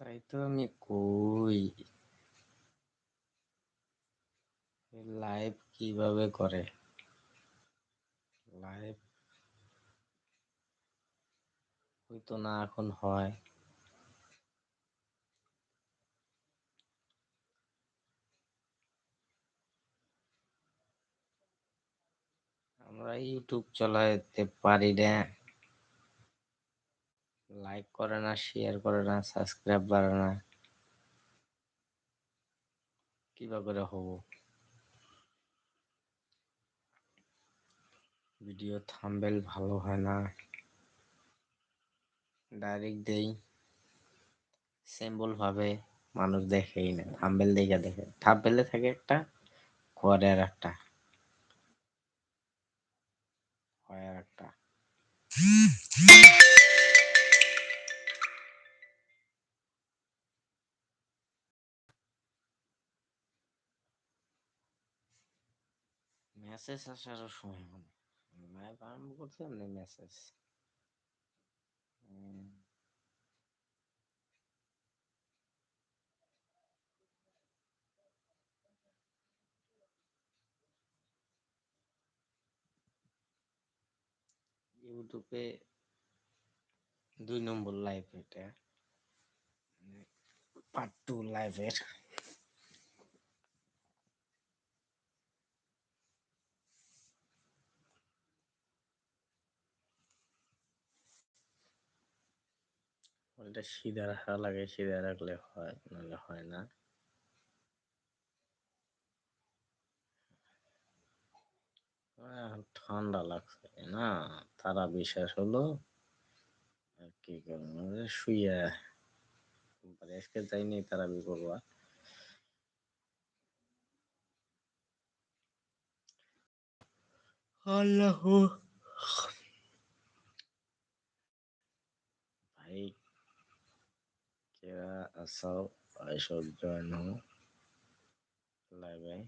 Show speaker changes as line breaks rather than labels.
তাই তো আমি কই? লাইভ কীভাবে করে? লাইভ হয়তো না এখন হয়। আমরা ইউটিউব চালাইতে পারি না। লাইক করে না শেয়ার করে না সাবস্ক্রাইব করে না। কিবা করে হব? ভিডিও থাম্বেল ভালো হয় না। ডাইরেক্ট দেই। সিম্বল ভাবে মানুষ দেখেই না। থাম্বেল দেখে দেখে। থাম্বেলে থাকে একটা করে আর একটা। হয় আর একটা। মেসেজ আসারও সময় মানে। লাইভ আরম্ভ করতে এমনি মেসেজ? ইউটিউবে দুই নম্বর লাইভ এটা। পার্ট টু লাইভের ওটা সিধা রাখা লাগে, সিধা রাখলে হয়, নাহলে হয় না। ঠান্ডা লাগছে না, তারা বিশ্বাস হলো আর কি করব শুয়ে আজকে যাইনি তারা বি করবা। আল্লাহ So I shall join her, Live.